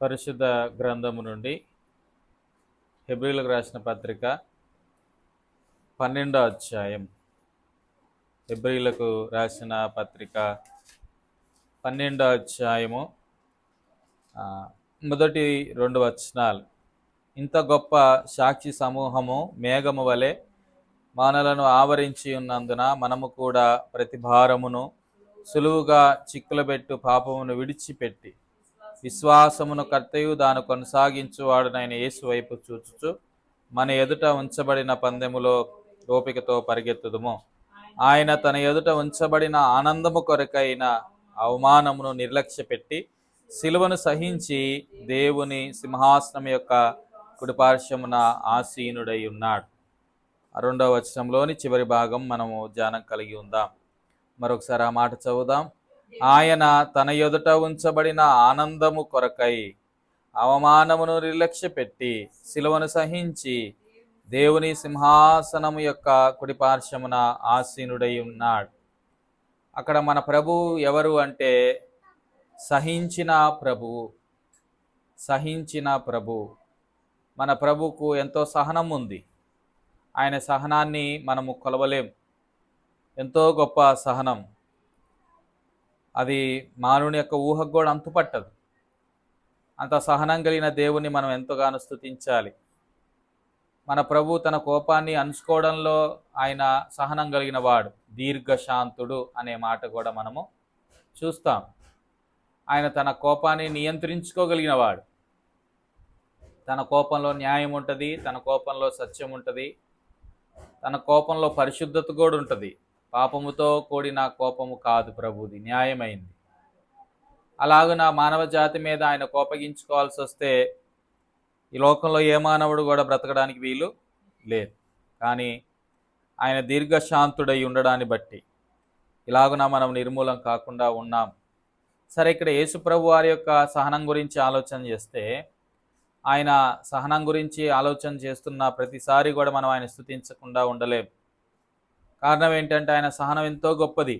పరిశుద్ధ గ్రంథము నుండి హెబ్రిలకు రాసిన పత్రిక పన్నెండో అధ్యాయం. హెబ్రిలకు రాసిన పత్రిక పన్నెండో అధ్యాయము మొదటి రెండు వచనాలు. ఇంత గొప్ప సాక్షి సమూహము మేఘము వలె మానలను ఆవరించి ఉన్నందున మనము కూడా ప్రతి భారమును సులువుగా చిక్కులబెట్టు పాపమును విడిచిపెట్టి విశ్వాసమును కర్తయు దాని కొనసాగించువాడునైన యేసు వైపు చూచుచు మన ఎదుట ఉంచబడిన పందెములో ఓపికతో పరిగెత్తుదుము. ఆయన తన ఎదుట ఉంచబడిన ఆనందము కొరకైన అవమానమును నిర్లక్ష్యపెట్టి శిలువను సహించి దేవుని సింహాసనం యొక్క కుడిపార్శ్వమున ఆసీనుడై ఉన్నాడు రెండవ వచనంలోని చివరి భాగం మనము ధ్యానం కలిగి ఉందాం. మరొకసారి ఆ మాట చదువుదాం. ఆయన తన ఎదుట ఉంచబడిన ఆనందము కొరకై అవమానమును నిర్లక్ష్యపెట్టి సిలువను సహించి దేవుని సింహాసనము యొక్క కుడిపార్శ్వమున ఆసీనుడై ఉన్నాడు. అక్కడ మన ప్రభు ఎవరు అంటే సహించిన ప్రభువు సహించిన ప్రభు. మన ప్రభుకు ఎంతో సహనం ఉంది. ఆయన సహనాన్ని మనము కొలవలేం. ఎంతో గొప్ప సహనం. అది మానవుని యొక్క ఊహకు కూడా అంతుపట్టదు. అంత సహనం కలిగిన దేవుని మనం ఎంతగానో స్థుతించాలి మన ప్రభు తన కోపాన్ని అంచుకోవడంలో ఆయన సహనం కలిగిన వాడు దీర్ఘశాంతుడు అనే మాట కూడా మనము చూస్తాం. ఆయన తన కోపాన్ని నియంత్రించుకోగలిగిన వాడు. తన కోపంలో న్యాయం ఉంటుంది తన కోపంలో సత్యం ఉంటుంది తన కోపంలో పరిశుద్ధత కూడా ఉంటుంది. పాపముతో కూడిన కోపము కాదు ప్రభుది న్యాయమైంది. అలాగున మానవ జాతి మీద ఆయన కోపగించుకోవాల్సి వస్తే ఈ లోకంలో ఏ మానవుడు కూడా బ్రతకడానికి వీలు లేదు. కానీ ఆయన దీర్ఘశాంతుడై ఉండడాన్ని బట్టి ఇలాగున మనం నిర్మూలం కాకుండా ఉన్నాం. సరే ఇక్కడ యేసుప్రభు వారి యొక్క సహనం గురించి ఆలోచన చేస్తే ఆయన సహనం గురించి ఆలోచన చేస్తున్న ప్రతిసారి కూడా మనం ఆయన స్థుతించకుండా ఉండలేము కారణం ఏంటంటే ఆయన సహనం ఎంతో గొప్పది.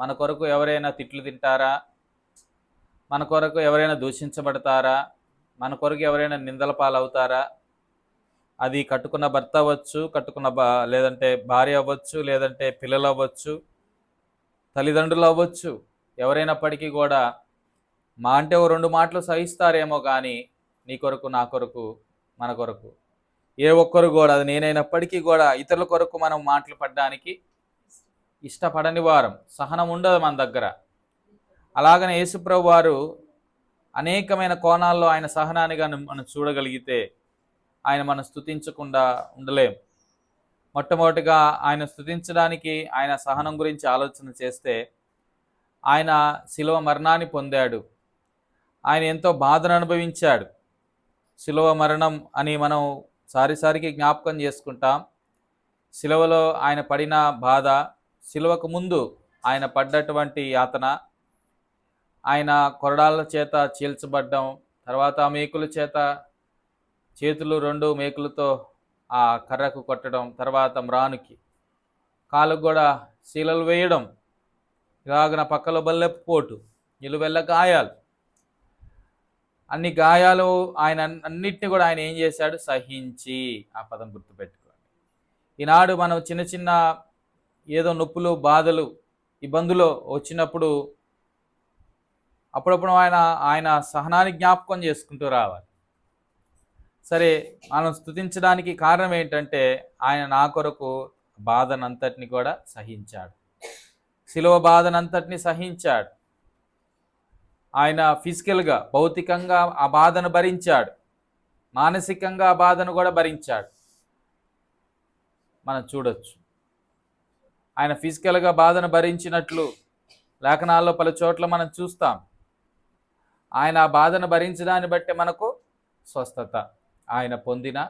మన కొరకు ఎవరైనా తిట్లు తింటారా? మన కొరకు ఎవరైనా దూషించబడతారా? మన కొరకు ఎవరైనా నిందల పాలవుతారా? అది కట్టుకున్న భర్త అవ్వచ్చు కట్టుకున్న బా లేదంటే భార్య అవ్వచ్చు లేదంటే పిల్లలు అవ్వచ్చు తల్లిదండ్రులు అవ్వచ్చు. ఎవరైనప్పటికీ కూడా మా అంటే ఓ రెండు మాటలు సహిస్తారేమో కానీ నీ కొరకు నా కొరకు మన కొరకు. ఏ ఒక్కరు కూడా అది నేనైనప్పటికీ కూడా ఇతరుల కొరకు మనం మాటలు పడడానికి ఇష్టపడని వారం సహనం ఉండదు మన దగ్గర. అలాగనే యేసుప్రభు వారు అనేకమైన కోణాల్లో ఆయన సహనాన్ని కానీ మనం చూడగలిగితే ఆయన మనం స్థుతించకుండా ఉండలేం. మొట్టమొదటిగా ఆయన స్తుతించడానికి ఆయన సహనం గురించి ఆలోచన చేస్తే ఆయన శిలువ మరణాన్ని పొందాడు. ఆయన ఎంతో బాధను అనుభవించాడు. శిలువ మరణం అని మనం సారిసారికి జ్ఞాపకం చేసుకుంటాం. శిలువలో ఆయన పడిన బాధ సిలువకు ముందు ఆయన పడ్డటువంటి యాతన ఆయన కొరడాల చేత చీల్చబడ్డం తర్వాత మేకుల చేత చేతులు రెండు మేకులతో ఆ కర్రకు కొట్టడం తర్వాత మ్రానుకి కాళ్ళకు కూడా శీలలు వేయడం ఇలాగన పక్కలో బల్లెపోటు పోటు నిలువెల్ల గాయాలు. అన్ని గాయాలు ఆయన అన్నిటిని కూడా ఆయన ఏం చేశాడు? సహించి. ఆ పదం గుర్తుపెట్టుకోండి. ఈనాడు మనం చిన్న చిన్న ఏదో నొప్పులు బాధలు ఇబ్బందులు వచ్చినప్పుడు అప్పుడప్పుడు ఆయన ఆయన సహనాన్ని జ్ఞాపకం చేసుకుంటూ రావాలి. సరే మనం స్తుతించడానికి కారణం ఏంటంటే ఆయన నా కొరకు బాధనంతటిని కూడా సహించాడు. శిలువ బాధనంతటిని సహించాడు. ఆయన ఫిజికల్గా భౌతికంగా ఆ బాధను భరించాడు. మానసికంగా ఆ బాధను కూడా భరించాడు. మనం చూడొచ్చు. ఆయన ఫిజికల్గా బాధను భరించినట్లు లేఖనాల్లో పలు చోట్ల మనం చూస్తాం. ఆయన ఆ బాధను భరించడాన్ని బట్టి మనకు స్వస్థత. ఆయన పొందిన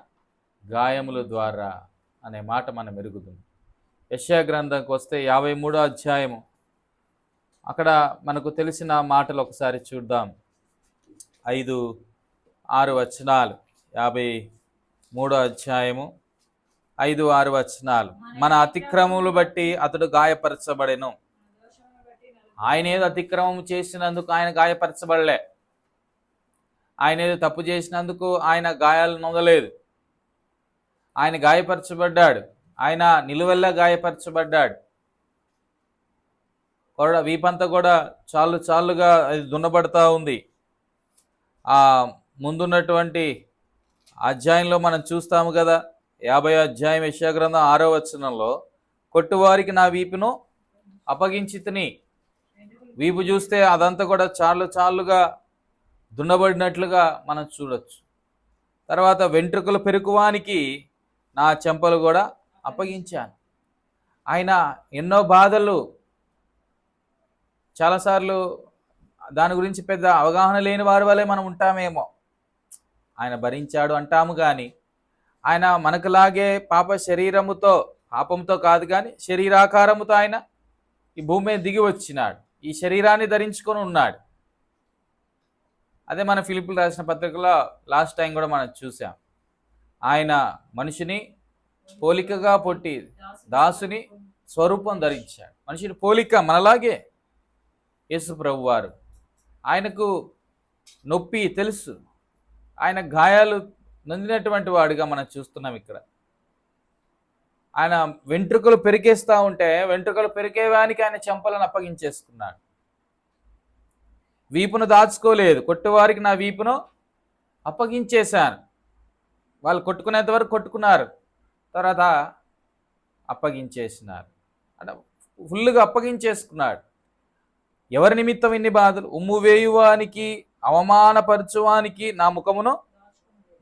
గాయముల ద్వారా అనే మాట మనం ఎరుగుతుంది యశా గ్రంథంకి వస్తే యాభై మూడో అధ్యాయము అక్కడ మనకు తెలిసిన మాటలు ఒకసారి చూద్దాం. ఐదు ఆరు వచనాలు. యాభై మూడో అధ్యాయము. ఐదు ఆరు వచనాలు. మన అతిక్రమములు బట్టి అతడు గాయపరచబడెను. ఆయన ఏదో అతిక్రమం చేసినందుకు ఆయన గాయపరచబడలే. ఆయన ఏదో తప్పు చేసినందుకు ఆయన గాయాలు నొందలేదు. ఆయన గాయపరచబడ్డాడు. ఆయన నిలువెల్లా గాయపరచబడ్డాడు. కొరడ వీపంతా కూడా చాలు చాలుగా అది దున్నబడతా ఉంది. ఆ ముందున్నటువంటి అధ్యాయంలో మనం చూస్తాము కదా యాభై అధ్యాయం యశాగ్రంథం ఆరో వచనంలో కొట్టువారికి నా వీపును అప్పగించి తిని వీపు చూస్తే అదంతా కూడా చాలు చాలుగా దున్నబడినట్లుగా మనం చూడొచ్చు. తర్వాత వెంట్రుకలు పెరుకువానికి నా చెంపలు కూడా అప్పగించాను. ఆయన ఎన్నో బాధలు చాలాసార్లు దాని గురించి పెద్ద అవగాహన లేని వారి వల్లే మనం ఉంటామేమో. ఆయన భరించాడు అంటాము కానీ ఆయన మనకులాగే పాప శరీరముతో పాపంతో కాదు కానీ శరీరాకారముతో ఆయన ఈ భూమి మీద దిగి వచ్చినాడు. ఈ శరీరాన్ని ధరించుకొని ఉన్నాడు. అదే మన ఫిలిపులు రాసిన పత్రికలో లాస్ట్ టైం కూడా మనం చూసాం. ఆయన మనిషిని పోలికగా పొట్టి దాసుని స్వరూపం ధరించాడు. మనిషిని పోలిక మనలాగే యేసు ప్రభువారు. ఆయనకు నొప్పి తెలుసు. ఆయన గాయాలు నొందినటువంటి వాడుగా మనం చూస్తున్నాం ఇక్కడ. ఆయన వెంట్రుకలు పెరికేస్తూ ఉంటే వెంట్రుకలు పెరికేవానికి ఆయన చెంపలను అప్పగించేసుకున్నాడు. వీపును దాచుకోలేదు. కొట్టువారికి నా వీపును అప్పగించేశాను. వాళ్ళు కొట్టుకునేంత వరకు కొట్టుకున్నారు. తర్వాత అప్పగించేసినారు. అంటే ఫుల్గా అప్పగించేసుకున్నాడు. ఎవరి నిమిత్తం ఇన్ని బాధలు? ఉమ్ము వేయువానికి అవమానపరచువానికి నా ముఖమును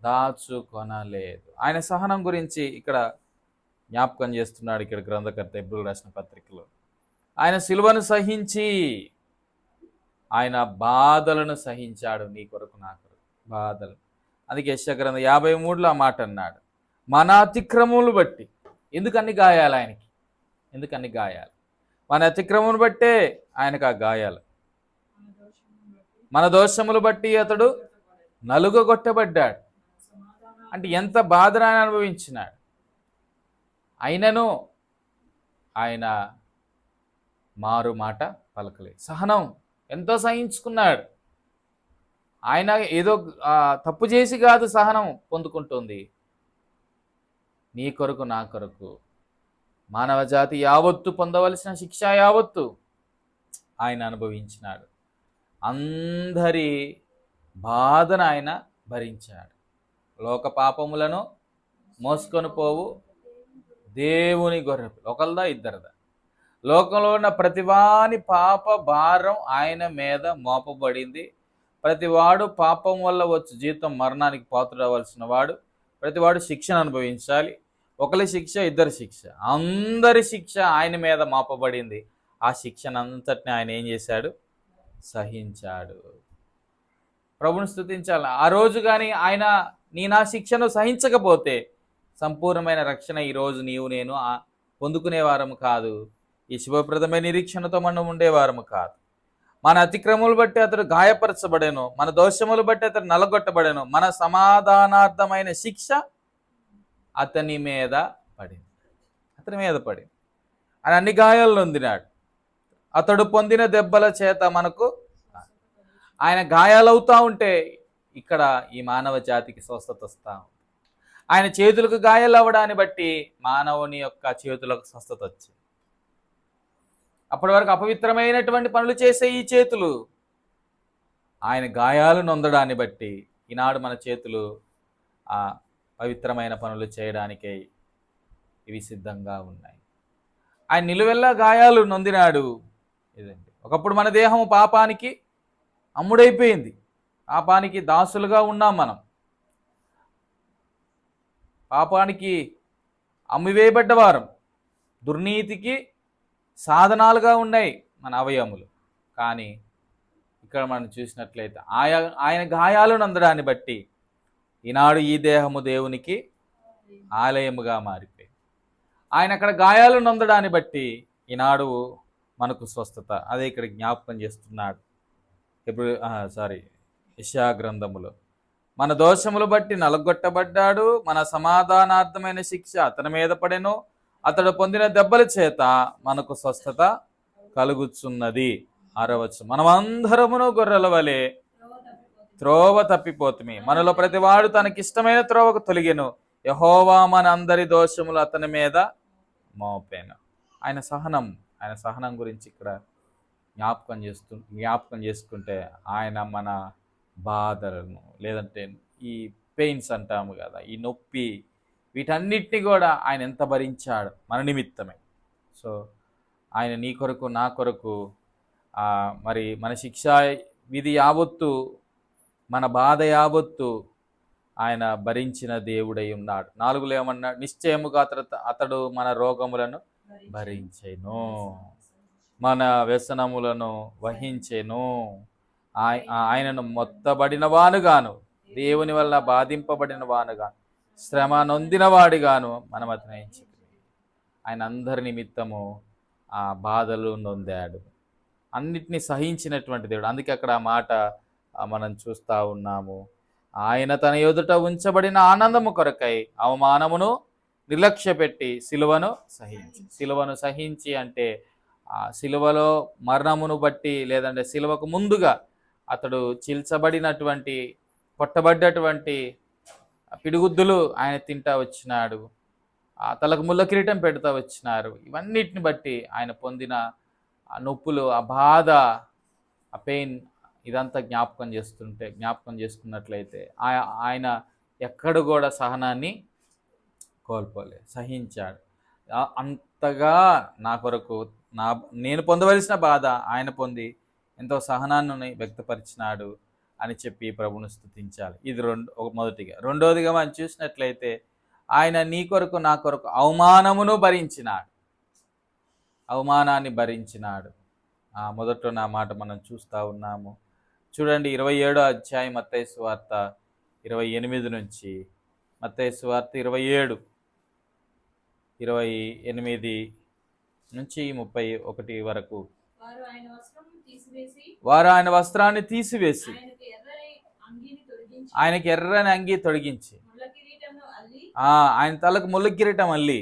దాచుకొనలేదు. ఆయన సహనం గురించి ఇక్కడ జ్ఞాపకం చేస్తున్నాడు ఇక్కడ గ్రంథకర్త ఎబ్రుల్ రాసిన పత్రికలో. ఆయన సిలువను సహించి ఆయన బాధలను సహించాడు నీ కొరకు నా కొరకు. బాధలు. అందుకే యశగ్రంథ యాభై మూడులో ఆ మాట అన్నాడు. మన అతిక్రమములు బట్టి ఎందుకన్ని గాయాలి ఆయనకి? ఎందుకన్ని గాయాలి? మన అతిక్రమమును బట్టే ఆయనకు ఆ గాయాలు. మన దోషములు బట్టి అతడు నలుగొట్టబడ్డాడు అంటే ఎంత బాధను ఆయన అనుభవించినాడు. అయినను ఆయన మారు మాట పలకలేదు. సహనం ఎంతో సహించుకున్నాడు. ఆయన ఏదో తప్పు చేసి కాదు సహనం పొందుకుంటుంది. నీ కొరకు నా కొరకు మానవ జాతి యావత్తు పొందవలసిన శిక్ష యావత్తు ఆయన అనుభవించినాడు. అందరి బాధను ఆయన భరించాడు లోక పాపములను మోసుకొని పోవు దేవుని గొర్రె ఒకరిదా ఇద్దరిదా? లోకంలో ఉన్న ప్రతివాని పాప భారం ఆయన మీద మోపబడింది. ప్రతివాడు పాపం వల్ల వచ్చే జీతం మరణానికి పాత్రవలసిన వాడు ప్రతివాడు శిక్షను అనుభవించాలి. ఒకరి శిక్ష ఇద్దరి శిక్ష. అందరి శిక్ష ఆయన మీద మాపబడింది. ఆ శిక్షనంతటిని ఆయన ఏం చేశాడు? సహించాడు. ప్రభుని స్థుతించాలి ఆ రోజు కానీ ఆయన నీ నా శిక్షను సహించకపోతే సంపూర్ణమైన రక్షణ ఈరోజు నీవు నేను పొందుకునేవారము కాదు. ఈ శుభప్రదమైన నిరీక్షణతో మనం ఉండేవారము కాదు. మన అతిక్రమములు బట్టి అతడు గాయపరచబడేను. మన దోషములు బట్టి అతడు నలగొట్టబడేను. మన సమాధానార్థమైన శిక్ష అతని మీద పడింది. అతని మీద పడింది. ఆయన అన్ని గాయాలు నొందినాడు. అతడు పొందిన దెబ్బల చేత మనకు ఆయన గాయాలవుతూ ఉంటే ఇక్కడ ఈ మానవ జాతికి స్వస్థత వస్తా ఆయన చేతులకు గాయాలు అవ్వడాన్ని బట్టి మానవుని యొక్క చేతులకు స్వస్థత వచ్చింది. అప్పటి వరకు అపవిత్రమైనటువంటి పనులు చేసే ఈ చేతులు ఆయన గాయాలు నొందడాన్ని బట్టి ఈనాడు మన చేతులు పవిత్రమైన పనులు చేయడానికే ఇవి సిద్ధంగా ఉన్నాయి. ఆయన నిలువెల్లా గాయాలు నొందినాడు. ఇదండి. ఒకప్పుడు మన దేహం పాపానికి అమ్ముడైపోయింది. పాపానికి దాసులుగా ఉన్నాం మనం. పాపానికి అమ్మివేయబడ్డవారం. దుర్నీతికి సాధనాలుగా ఉన్నాయి మన అవయములు. కానీ ఇక్కడ మనం చూసినట్లయితే ఆయా ఆయన గాయాలను అందడాన్ని బట్టి ఈనాడు ఈ దేహము దేవునికి ఆలయముగా మారిపోయింది. ఆయన అక్కడ గాయాలు నొందడాన్ని బట్టి ఈనాడు మనకు స్వస్థత. అదే ఇక్కడ జ్ఞాపకం చేస్తున్నాడు. ఇప్పుడు సారీ ఇషా గ్రంథములో. మన దోషములు బట్టి నలగొట్టబడ్డాడు. మన సమాధానార్థమైన శిక్ష అతని మీద పడెను. అతడు పొందిన దెబ్బల చేత మనకు స్వస్థత కలుగుచున్నది. ఆరవచ్చు మనమందరమును గొర్రెల వలె త్రోవ తప్పిపోతుమి. మనలో ప్రతివాడు తనకిష్టమైన త్రోవకు తొలిగెను. యహోవా మన అందరి దోషములు అతని మీద మోపాను. ఆయన సహనం ఆయన సహనం గురించి ఇక్కడ జ్ఞాపకం చేస్తు జ్ఞాపకం చేసుకుంటే ఆయన మన బాధలను లేదంటే ఈ పెయిన్స్ అంటాము కదా ఈ నొప్పి వీటన్నిటిని కూడా ఆయన ఎంత భరించాడు మన నిమిత్తమే. సో ఆయన నీ కొరకు నా కొరకు మరి మన శిక్ష విధి యావత్తు మన బాధ యావత్తు ఆయన భరించిన దేవుడై ఉన్నాడు. నాలుగులో ఏమన్నాడు నిశ్చయముగా అతడు అతడు మన రోగములను భరించేను. మన వ్యసనములను వహించేను. ఆయనను మొత్తబడిన వానుగాను దేవుని వల్ల బాధింపబడిన వానుగాను శ్రమ నొందినవాడిగాను మనం అతను ఆయన అందరి నిమిత్తము ఆ బాధలు నొందాడు. అన్నిటినీ సహించినటువంటి దేవుడు. అందుకే అక్కడ ఆ మాట మనం చూస్తూ ఉన్నాము. ఆయన తన ఎదుట ఉంచబడిన ఆనందము కొరకై అవమానమును నిర్లక్ష్య పెట్టి సిలువను సహించి సిలువను సహించి అంటే ఆ సిలువలో మరణమును బట్టి లేదంటే సిలువకు ముందుగా అతడు చిల్చబడినటువంటి కొట్టబడ్డటువంటి పిడిగుద్దులు ఆయన తింటా వచ్చినాడు. ఆ తలకు ముళ్ళ కిరీటం పెడతా వచ్చినారు. ఇవన్నిటిని బట్టి ఆయన పొందిన ఆ నొప్పులు ఆ బాధ ఆ పెయిన్ ఇదంతా జ్ఞాపకం చేస్తుంటే జ్ఞాపకం చేసుకున్నట్లయితే ఆయన ఎక్కడ కూడా సహనాన్ని కోల్పోలే సహించాడు. అంతగా నా కొరకు నా నేను పొందవలసిన బాధ ఆయన పొంది ఎంతో సహనాన్ని వ్యక్తపరిచినాడు అని చెప్పి ప్రభును స్థుతించాలి. ఇది రెండు ఒక మొదటిగా. రెండవదిగా మనం చూసినట్లయితే ఆయన నీ కొరకు నా కొరకు అవమానమును భరించినాడు. అవమానాన్ని భరించినాడు. మొదట్లో మొదట నా మాట మనం చూస్తూ ఉన్నాము. చూడండి ఇరవై ఏడో అధ్యాయం మత్తయి వార్త ఇరవై ఎనిమిది నుంచి. మత్తయి వార్త ఇరవై ఏడు ఇరవై ఎనిమిది నుంచి ముప్పై ఒకటి వరకు. వారు ఆయన వస్త్రాన్ని తీసివేసి ఆయనకు ఎర్రని అంగి తొడిగించి ఆయన తలకు ముళ్ళు కిరీటం అల్లి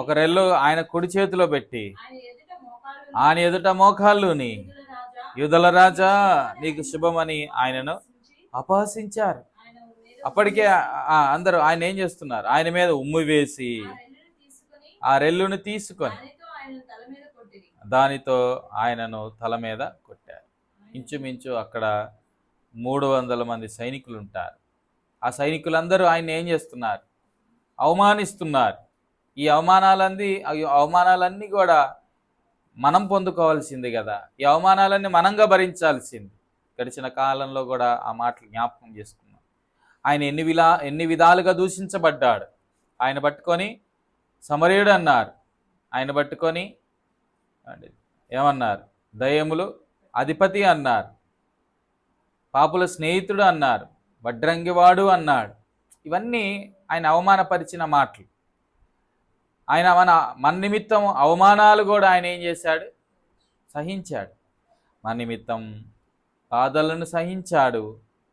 ఒక రెల్లు ఆయన కుడి చేతిలో పెట్టి ఆయన ఎదుట మోకాళ్ళుని. యుధల రాజా నీకు శుభమని ఆయనను అపహసించారు. అప్పటికే ఆ, అందరూ ఆయన ఏం చేస్తున్నారు? ఆయన మీద ఉమ్ము వేసి ఆ రెల్లును తీసుకొని దానితో ఆయనను తల మీద కొట్టారు. ఇంచుమించు అక్కడ మూడు వందల మంది సైనికులు ఉంటారు ఆ సైనికులందరూ ఆయన ఏం చేస్తున్నారు? అవమానిస్తున్నారు. ఈ అవమానాలన్నీ అవమానాలన్నీ కూడా మనం పొందుకోవాల్సింది కదా. ఈ అవమానాలన్నీ మనంగా భరించాల్సింది. గడిచిన కాలంలో కూడా ఆ మాటలు జ్ఞాపకం చేసుకున్నాం. ఆయన ఎన్ని విలా ఎన్ని విధాలుగా దూషించబడ్డాడు. ఆయన పట్టుకొని సమరయుడు అన్నారు. ఆయన పట్టుకొని ఏమన్నారు? దయములు అధిపతి అన్నారు. పాపుల స్నేహితుడు అన్నారు. వడ్రంగివాడు అన్నాడు. ఇవన్నీ ఆయన అవమానపరిచిన మాటలు. ఆయన మన మన నిమిత్తం అవమానాలు కూడా ఆయన ఏం చేశాడు? సహించాడు. మన నిమిత్తం బాధలను సహించాడు.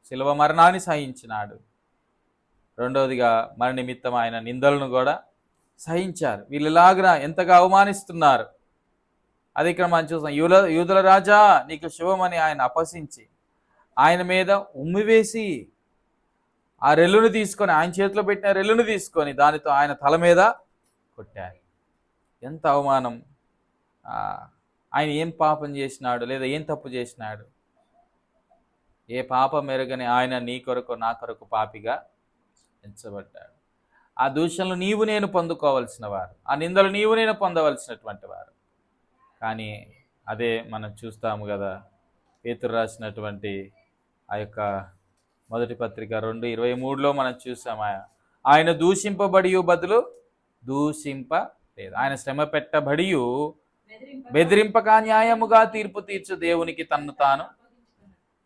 శిలువ మరణాన్ని సహించినాడు. రెండవదిగా మన నిమిత్తం ఆయన నిందలను కూడా సహించారు. వీళ్ళలాగా ఎంతగా అవమానిస్తున్నారు? అది ఇక్కడ మనం చూస్తాం యూల యూదుల రాజా నీకు శుభమని ఆయన అపసించి ఆయన మీద ఉమ్మివేసి ఆ రెల్లును తీసుకొని ఆయన చేతిలో పెట్టిన రెల్లును తీసుకొని దానితో ఆయన తల మీద కొట్టారు ఎంత అవమానం. ఆయన ఏం పాపం చేసినాడు లేదా ఏం తప్పు చేసినాడు. ఏ పాపం మెరుగని ఆయన నీ కొరకు నా కొరకు పాపిగా ఎంచబడ్డాడు. ఆ దూషణలు నీవు నేను పొందుకోవలసిన వారు ఆ నిందలు నీవు నేను పొందవలసినటువంటి వారు. కానీ అదే మనం చూస్తాము కదా పేతురు రాసినటువంటి ఆ యొక్క మొదటి పత్రిక రెండు ఇరవై మూడులో మనం చూసాము ఆయన- ఆయన దూషింపబడి బదులు దూషింప లేదు ఆయన శ్రమ పెట్టబడి బెదిరింపగా బెదిరింపక న్యాయముగా తీర్పు తీర్చు దేవునికి తన్ను తాను.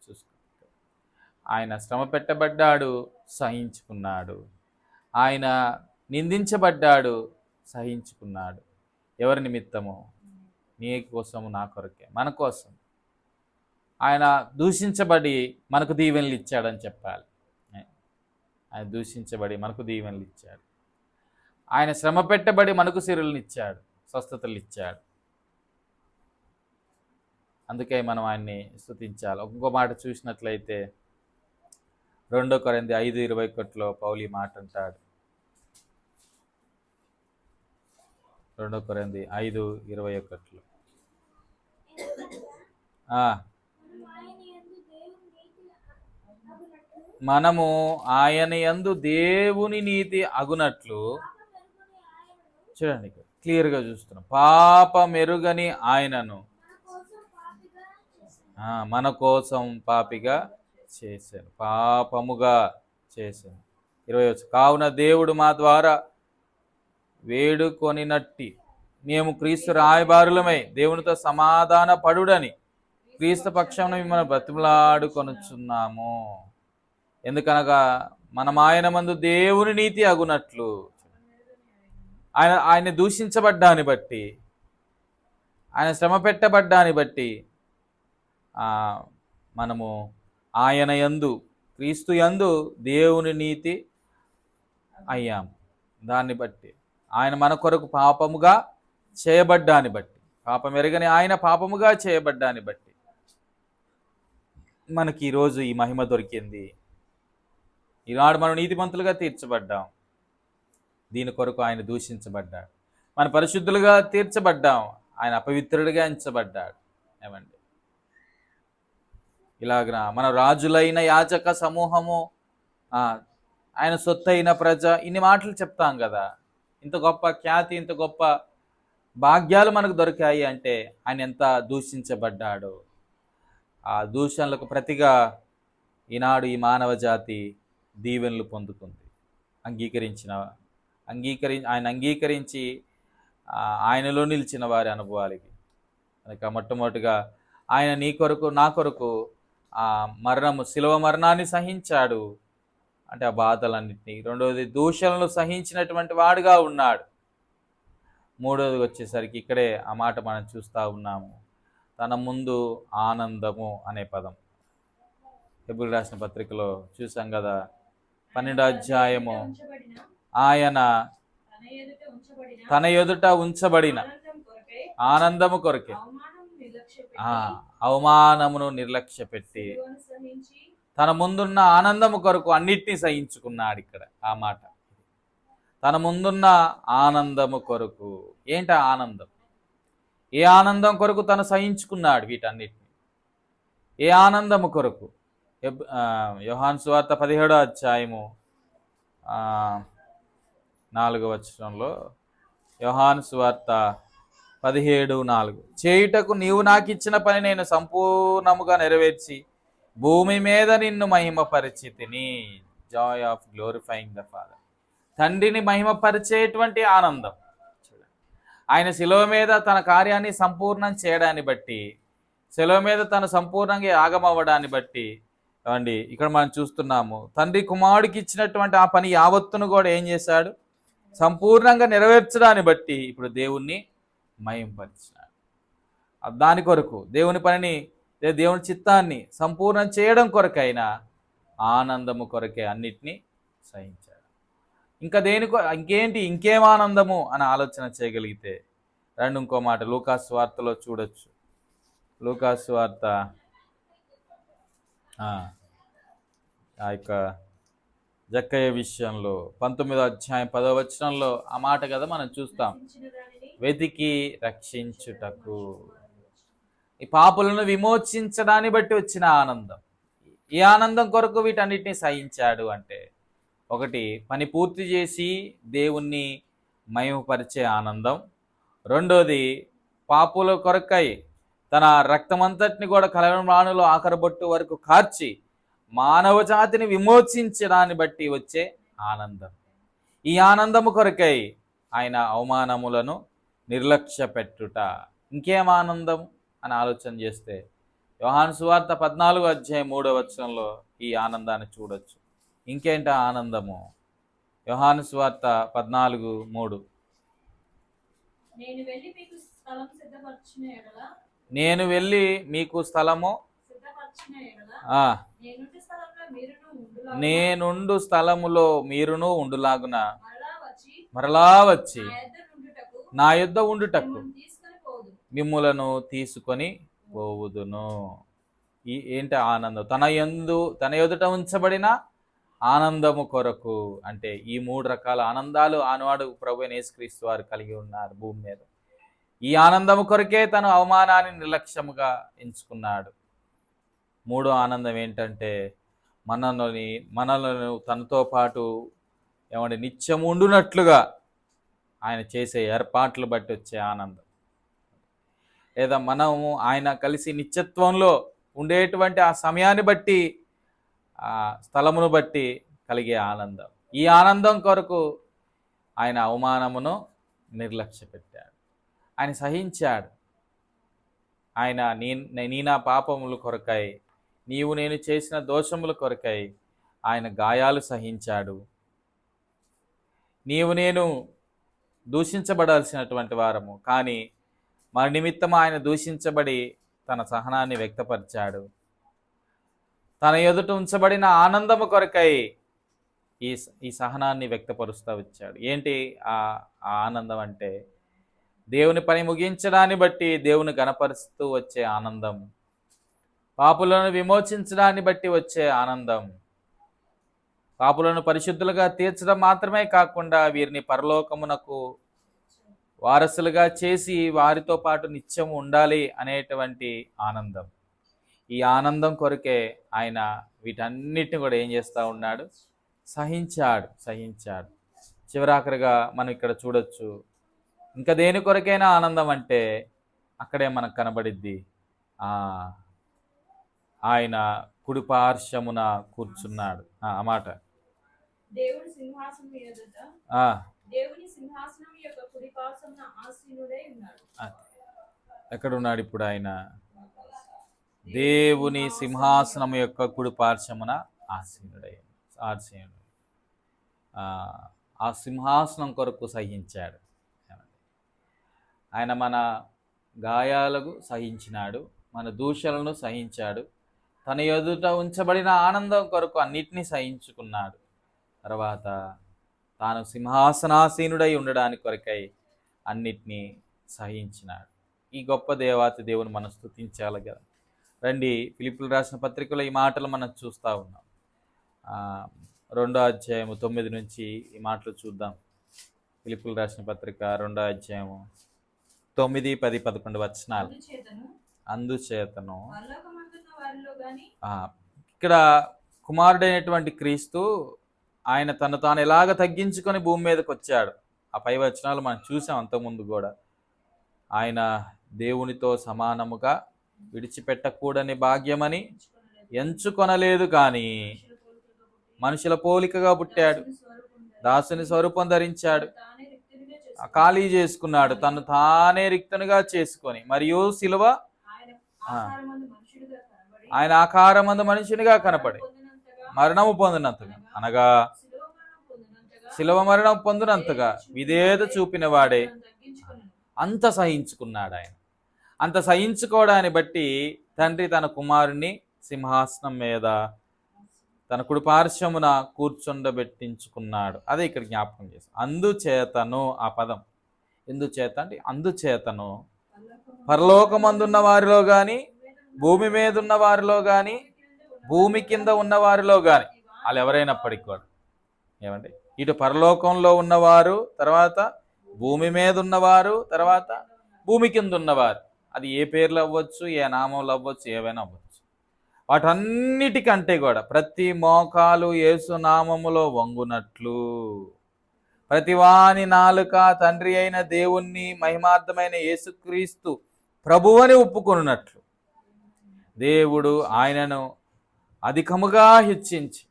చూసుకుంటాడు. ఆయన శ్రమ పెట్టబడ్డాడు సహించుకున్నాడు. ఆయన నిందించబడ్డాడు సహించుకున్నాడు. ఎవరి నిమిత్తము? నీ కోసము నా కొరకే మన కోసం. ఆయన దూషించబడి మనకు దీవెనలు ఇచ్చాడని చెప్పాలి. ఆయన దూషించబడి మనకు దీవెనలు ఇచ్చాడు. ఆయన శ్రమ పెట్టబడి మనకు సిరులనిచ్చాడు స్వస్థతలు ఇచ్చాడు. అందుకే మనం ఆయన్ని స్థుతించాలి ఇంకో మాట చూసినట్లయితే రెండో కొరింది ఐదు ఇరవై ఒకటిలో పౌలి మాట అంటాడు. రెండో కొరింది ఐదు ఇరవై ఒకటిలో. ఆ, మనము ఆయన యందు దేవుని నీతి అగునట్లు చూడండి క్లియర్గా చూస్తున్నాం. పాప మెరుగని ఆయనను. మన కోసం పాపిగా చేశాను. పాపముగా చేశాను. ఇరవై వచ్చు కావున దేవుడు మా ద్వారా వేడుకొనినట్టి మేము క్రీస్తు రాయబారులమై దేవునితో సమాధాన పడుడని క్రీస్తు పక్షంలో మిమ్మల్ని బ్రతిమలాడుకొనుచున్నాము. ఎందుకనగా మనం ఆయన మందు దేవుని నీతి అగునట్లు ఆయన ఆయన దూషించబడ్డాన్ని బట్టి ఆయన శ్రమ పెట్టబడ్డాన్ని బట్టి మనము ఆయన యందు క్రీస్తు యందు దేవుని నీతి అయ్యాం. దాన్ని బట్టి ఆయన మన కొరకు పాపముగా చేయబడ్డాన్ని బట్టి పాపం ఎరగని ఆయన పాపముగా చేయబడ్డాన్ని బట్టి మనకి ఈరోజు ఈ మహిమ దొరికింది. ఈనాడు మనం నీతిమంతులుగా తీర్చబడ్డాం. దీని కొరకు ఆయన దూషించబడ్డాడు. మన పరిశుద్ధులుగా తీర్చబడ్డాం. ఆయన అపవిత్రుడిగా ఎంచబడ్డాడు. ఏమండి? ఇలాగన మన రాజులైన యాచక సమూహము ఆయన సొత్తైన ప్రజ ఇన్ని మాటలు చెప్తాం కదా. ఇంత గొప్ప ఖ్యాతి ఇంత గొప్ప భాగ్యాలు మనకు దొరికాయి అంటే ఆయన ఎంత దూషించబడ్డాడో. ఆ దూషణలకు ప్రతిగా ఈనాడు ఈ మానవ జాతి దీవెనలు పొందుకుంది. అంగీకరించిన అంగీకరి ఆయన అంగీకరించి ఆయనలో నిలిచిన వారి అనుభవాలకి. కనుక మొట్టమొదటిగా ఆయన నీ కొరకు నా కొరకు ఆ మరణము శిలువ మరణాన్ని సహించాడు. అంటే ఆ బాధలన్నింటినీ. రెండవది దూషణలు సహించినటువంటి వాడుగా ఉన్నాడు. మూడవది వచ్చేసరికి ఇక్కడే ఆ మాట మనం చూస్తూ ఉన్నాము. తన ముందు ఆనందము అనే పదం. ఎప్పుడు రాసిన పత్రికలో చూసాం కదా పన్నెండో అధ్యాయము. ఆయన తన ఎదుట ఉంచబడిన ఆనందము కొరకే. నిర్లక్ష్యపెట్టి అవమానమును నిర్లక్ష్య పెట్టి తన ముందున్న ఆనందము కొరకు అన్నిటినీ సహించుకున్నాడు ఇక్కడ ఆ మాట. తన ముందున్న ఆనందము కొరకు. ఏంటి ఆనందం? ఏ ఆనందం కొరకు తను సహించుకున్నాడు వీటన్నిటిని? ఏ ఆనందము కొరకు? యోహాన్ సువార్త పదిహేడో అధ్యాయము నాలుగు వచనంలో యోహాను సువార్త పదిహేడు నాలుగు. చేయుటకు నీవు నాకు ఇచ్చిన పని నేను సంపూర్ణముగా నెరవేర్చి భూమి మీద నిన్ను మహిమపరిచితిని. Joy of glorifying the father తండ్రిని మహిమపరిచేటువంటి ఆనందం. చూడండి. ఆయన శిలువ మీద తన కార్యాన్ని సంపూర్ణం చేయడాన్ని బట్టి శిలువ మీద తను సంపూర్ణంగా యాగమవ్వడాన్ని బట్టి అండి ఇక్కడ మనం చూస్తున్నాము తండ్రి కుమారుడికి ఇచ్చినటువంటి ఆ పని యావత్తును కూడా ఏం చేశాడు? సంపూర్ణంగా నెరవేర్చడాన్ని బట్టి ఇప్పుడు దేవుణ్ణి మయంపరిచినాడు దాని కొరకు దేవుని పనిని దేవుని చిత్తాన్ని సంపూర్ణం చేయడం కొరకైనా ఆనందము కొరకే అన్నిటినీ సహించాడు. ఇంకా దేని ఇంకేంటి ఇంకేం ఆనందము అని ఆలోచన చేయగలిగితే రెండు ఇంకో మాట లూకాస్ వార్తలో చూడొచ్చు. లూకాస్ వార్త ఆ యొక్క జక్కయ్య విషయంలో పంతొమ్మిదో అధ్యాయం పదో వచనంలో ఆ మాట కదా మనం చూస్తాం. వెతికి రక్షించుటకు. ఈ పాపులను విమోచించడాన్ని బట్టి వచ్చిన ఆనందం. ఈ ఆనందం కొరకు వీటన్నిటిని సహించాడు అంటే ఒకటి పని పూర్తి చేసి దేవుణ్ణి మయమపరిచే ఆనందం. రెండోది పాపుల కొరకై తన రక్తమంతటిని కూడా కలవరాణులో ఆఖరబొట్టు వరకు కార్చి మానవ జాతిని విమోచించడాన్ని బట్టి వచ్చే ఆనందం. ఈ ఆనందము కొరకై ఆయన అవమానములను నిర్లక్ష్య పెట్టుట ఇంకేం ఆనందం అని ఆలోచన చేస్తే యోహాను సువార్త పద్నాలుగు అధ్యాయం మూడో వచనంలో ఈ ఆనందాన్ని చూడొచ్చు. ఇంకేంట ఆనందము? యోహాను సువార్త పద్నాలుగు మూడు. నేను వెళ్ళి మీకు స్థలము నేనుండి స్థలములో మీరును ఉండులాగున? మరలా వచ్చి మరలా వచ్చి నా యుద్ధ ఉండుటకు మిమ్మల్ని తీసుకొని పోవుదును. ఈ ఏంటి ఆనందం? తన యందు తన ఎదుట ఉంచబడిన ఆనందము కొరకు అంటే ఈ మూడు రకాల ఆనందాలు ఆనాడు ప్రభు యేసుక్రీస్తు వారు కలిగి ఉన్నారు భూమి మీద. ఈ ఆనందము కొరకే తను అవమానాన్ని నిర్లక్ష్యముగా ఎంచుకున్నాడు. మూడో ఆనందం ఏంటంటే మనల్ని మనలను తనతో పాటు ఏమంటే నిత్యం ఉండునట్లుగా ఆయన చేసే ఏర్పాట్లు బట్టి వచ్చే ఆనందం. లేదా మనము ఆయన కలిసి నిత్యత్వంలో ఉండేటువంటి ఆ సమయాన్ని బట్టి ఆ స్థలమును బట్టి కలిగే ఆనందం. ఈ ఆనందం కొరకు ఆయన అవమానమును నిర్లక్ష్య పెట్టాడు ఆయన సహించాడు. ఆయన నీ నీ నా పాపములు కొరకై నీవు నేను చేసిన దోషముల కొరకై ఆయన గాయాలు సహించాడు. నీవు నేను దూషించబడాల్సినటువంటి వారము. కానీ మన నిమిత్తం ఆయన దూషించబడి తన సహనాన్ని వ్యక్తపరిచాడు. తన ఎదుట ఉంచబడిన ఆనందము కొరకై ఈ ఈ సహనాన్ని వ్యక్తపరుస్తూ వచ్చాడు ఏంటి ఆ ఆ ఆనందం అంటే? దేవుని పని ముగించడాన్ని బట్టి దేవుని గణపరుస్తూ వచ్చే ఆనందం. పాపులను విమోచించడాన్ని బట్టి వచ్చే ఆనందం. పాపులను పరిశుద్ధులుగా తీర్చడం మాత్రమే కాకుండా వీరిని పరలోకమునకు వారసులుగా చేసి వారితో పాటు నిత్యం ఉండాలి అనేటువంటి ఆనందం. ఈ ఆనందం కొరకే ఆయన వీటన్నిటిని కూడా ఏం చేస్తూ ఉన్నాడు? సహించాడు సహించాడు. చివరాఖరిగా మనం ఇక్కడ చూడొచ్చు ఇంకా దేని కొరకైనా ఆనందం అంటే అక్కడే మనకు కనబడిద్ది. ఆయన కుడిపార్శ్వమున కూర్చున్నాడు. ఆ మాట. దేవుని సింహాసనం ఎదుట ఆ, దేవుని సింహాసనం యొక్క కుడి పార్శ్వమున ఆసీనుడై ఉన్నాడు. ఎక్కడున్నాడు ఇప్పుడు ఆయన? దేవుని సింహాసనం యొక్క కుడి పార్శ్వమున ఆసీనుడై ఆసీనుడు. ఆ, ఆ సింహాసనం కొరకు సహించాడు. ఆయన మన గాయాలకు సహించినాడు మన దూషలను సహించాడు తన ఎదుట ఉంచబడిన ఆనందం కొరకు అన్నిటినీ సహించుకున్నాడు. తర్వాత తాను సింహాసనాసీనుడై ఉండడానికి కొరకై అన్నిటినీ సహించినాడు. ఈ గొప్ప దేవాతి దేవుని మనం స్తుతించాలి కదా. రండి ఫిలిప్పులు రాసిన పత్రికలో ఈ మాటలు మనం చూస్తూ ఉన్నాం. రెండో అధ్యాయము తొమ్మిది నుంచి ఈ మాటలు చూద్దాం. ఫిలిప్పులు రాసిన పత్రిక రెండో అధ్యాయము తొమ్మిది పది పదకొండు వచనాలు. అందుచేతను ఇక్కడ కుమారుడైనటువంటి క్రీస్తు ఆయన తను తాను ఎలాగ తగ్గించుకొని భూమి మీదకి వచ్చాడు ఆ పై వచనాలు మనం చూసాం అంతకుముందు కూడా. ఆయన దేవునితో సమానముగా విడిచిపెట్టకూడని భాగ్యమని ఎంచుకొనలేదు కానీ మనుషుల పోలికగా పుట్టాడు. దాసుని స్వరూపం ధరించాడు. ఖాళీ చేసుకున్నాడు. తను తానే రిక్తునిగా చేసుకొని మరియు సిలువ ఆయన ఆకారమందు మనుషుడిగా మనిషినిగా మనుషునిగా కనపడి మరణము పొందినంతగా. అనగా శిలవ మరణం పొందినంతగా విధేయత చూపిన వాడే అంత సహించుకున్నాడు ఆయన. అంత సహించుకోవడాన్ని బట్టి తండ్రి తన కుమారుని సింహాసనం మీద తన కుడిపార్శ్వమున కూర్చుండబెట్టించుకున్నాడు. అదే ఇక్కడ జ్ఞాపకం చేస్తాం అందుచేతను ఆ పదం. ఎందుచేత అంటే అందుచేతను. పరలోకమందున్న వారిలో కానీ భూమి మీద ఉన్న వారిలో కానీ భూమి కింద ఉన్న వారిలో కానీ వాళ్ళు ఎవరైనప్పటికీ కూడా. ఏమండి? ఇటు పరలోకంలో ఉన్నవారు తర్వాత భూమి మీద ఉన్నవారు తర్వాత భూమి కింద ఉన్నవారు. అది ఏ పేర్లు అవ్వచ్చు ఏ నామంలో అవ్వచ్చు ఏవైనా అవ్వచ్చు. వాటన్నిటికంటే కూడా ప్రతి మోకాలు యేసు నామములో వంగునట్లు. ప్రతివాని నాలుక తండ్రి అయిన దేవుణ్ణి మహిమార్థమైన యేసుక్రీస్తు ప్రభువని ఒప్పుకొనున్నట్లు. దేవుడు ఆయనను అధికముగా హెచ్చించి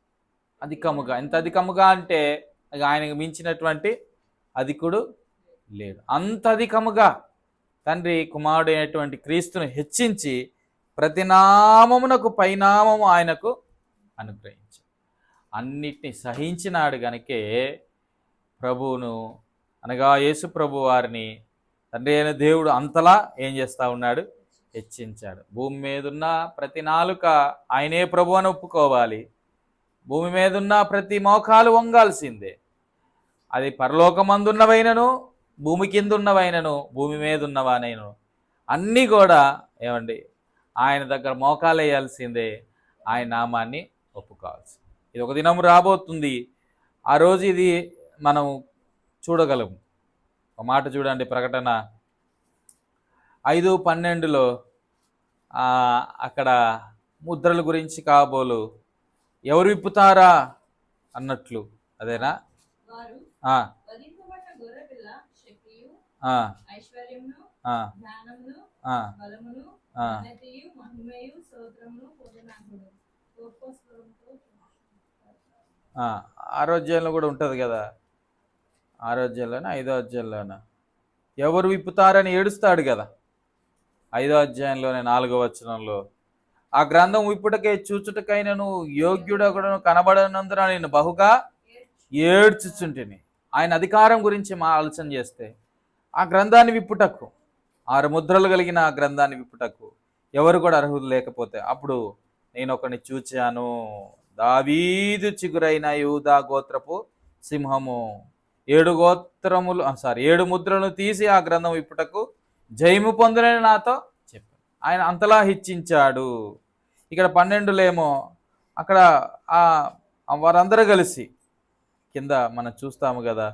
అధికముగా ఎంత అధికముగా అంటే ఆయనకు మించినటువంటి అధికుడు లేడు. అంత అధికముగా తండ్రి కుమారుడు అయినటువంటి క్రీస్తును హెచ్చించి ప్రతినామమునకు పైనామము ఆయనకు అనుగ్రహించి. అన్నిటిని సహించినాడు గనకే ప్రభువును అనగా యేసు ప్రభు వారిని తండ్రి అయిన దేవుడు అంతలా ఏం చేస్తూ ఉన్నాడు? హెచ్చించాడు. భూమి మీద ఉన్న ప్రతి నాలుక ఆయనే ప్రభు అని ఒప్పుకోవాలి. భూమి మీద ఉన్న ప్రతి మోకాలు వంగాల్సిందే. అది పరలోకమందున్నవైనను భూమి కింద ఉన్నవైనను భూమి మీద ఉన్నవానైనను అన్నీ కూడా ఏమండి ఆయన దగ్గర మోకాలు వేయాల్సిందే ఆయన నామాన్ని ఒప్పుకోవాల్సి. ఇది ఒక దినం రాబోతుంది. ఆ రోజు ఇది మనం చూడగలము. ఒక మాట చూడండి ప్రకటన ఐదు పన్నెండులో అక్కడ ముద్రల గురించి కాబోలు ఎవరు విప్పుతారా అన్నట్లు అదేనా? ఆరోగ్యంలో కూడా ఉంటుంది కదా? ఆరోగ్యంలోనా ఐదో అధ్యాయంలోనా ఎవరు విప్పుతారని ఏడుస్తాడు కదా? ఐదో అధ్యాయంలోని నాలుగో వచనంలో ఆ గ్రంథం విప్పుటకే చూచుటకైనను యోగ్యుడను కనబడనందున నేను బహుగా ఏడ్చుచుంటిని. ఆయన అధికారం గురించి మా ఆలోచన చేస్తే ఆ గ్రంథాన్ని విప్పుటకు ఆరు ముద్రలు కలిగిన ఆ గ్రంథాన్ని విప్పుటకు ఎవరు కూడా అర్హులు లేకపోతే అప్పుడు నేను ఒకరిని చూచాను. దావీదు చిగురైన యూదా గోత్రపు సింహము ఏడు గోత్రములు సారీ ఏడు ముద్రలను తీసి ఆ గ్రంథం విప్పుటకు జయము పొందునని నాతో చెప్పాడు. ఆయన అంతలా హెచ్చించాడు. ఇక్కడ పన్నెండులేమో అక్కడ ఆ వారందరూ కలిసి కింద మనం చూస్తాము కదా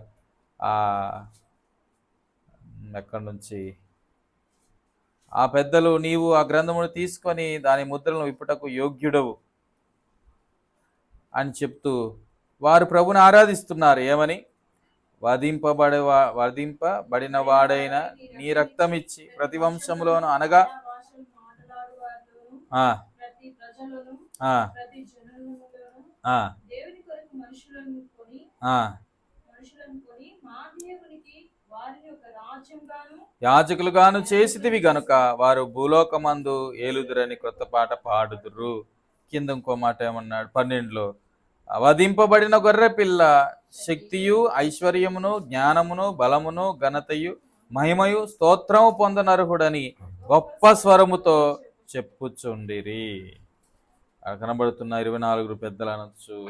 ఎక్కడి నుంచి? ఆ పెద్దలు నీవు ఆ గ్రంథమును తీసుకొని దాని ముద్రలను విప్పుటకు యోగ్యుడవు అని చెప్తూ వారు ప్రభుని ఆరాధిస్తున్నారు. ఏమని? వధింపబడే వధింపబడిన వాడైన నీ రక్తం ఇచ్చి ప్రతి వంశంలోను అనగా యాజకులుగాను చేసితివి గనుక వారు భూలోకమందు ఏలుదురని కొత్త పాట పాడుదురు. కింద ఇంకో మాట ఏమన్నాడు? పన్నెండులో వధింపబడిన గొర్రె పిల్ల శక్తియు ఐశ్వర్యమును జ్ఞానమును బలమును ఘనతయు మహిమయు స్తోత్రము పొందనర్హుడని గొప్ప స్వరముతో చెప్పుచుండిరి. కనబడుతున్న ఇరవై నాలుగు పెద్దలు అనొచ్చు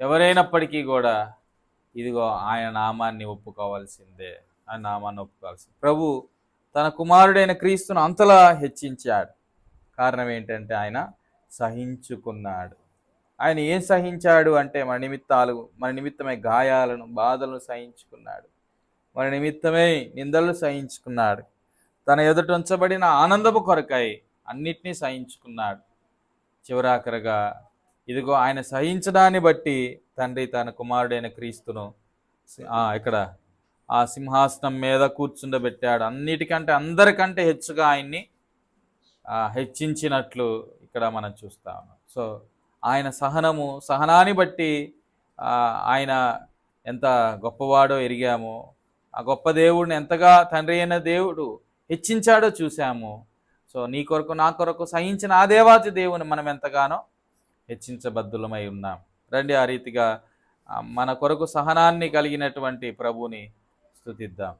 ఎవరైనప్పటికీ కూడా ఇదిగో ఆయన నామాన్ని ఒప్పుకోవాల్సిందే. ఆయన నామాన్ని ఒప్పుకోవాల్సిందే. ప్రభు తన కుమారుడైన క్రీస్తును అంతలా హెచ్చించాడు. కారణం ఏంటంటే ఆయన సహించుకున్నాడు. ఆయన ఏం సహించాడు అంటే మన నిమిత్తాలు మన నిమిత్తమే గాయాలను బాధలను సహించుకున్నాడు. మన నిమిత్తమే నిందలు సహించుకున్నాడు. తన ఎదుట ఉంచబడిన ఆనందపు కొరకై అన్నిటినీ సహించుకున్నాడు. చివరాఖరగా ఇదిగో ఆయన సహించడాన్ని బట్టి తండ్రి తన కుమారుడైన క్రీస్తును ఇక్కడ ఆ సింహాసనం మీద కూర్చుండబెట్టాడు. అన్నిటికంటే అందరికంటే హెచ్చుగా ఆయన్ని హెచ్చించినట్లు ఇక్కడ మనం చూస్తాము సో ఆయన సహనము సహనాన్ని బట్టి ఆయన ఎంత గొప్పవాడో ఎరిగాము ఆ గొప్ప దేవుడిని ఎంతగా తండ్రి అయిన దేవుడు హెచ్చించాడో చూసాము సో నీ కొరకు నా కొరకు సహించిన ఆ దేవాతి దేవుని మనం ఎంతగానో హెచ్చించబద్దులమై ఉన్నాం. రండి ఆ రీతిగా మన కొరకు సహనాన్ని కలిగినటువంటి ప్రభుని స్థుతిద్దాం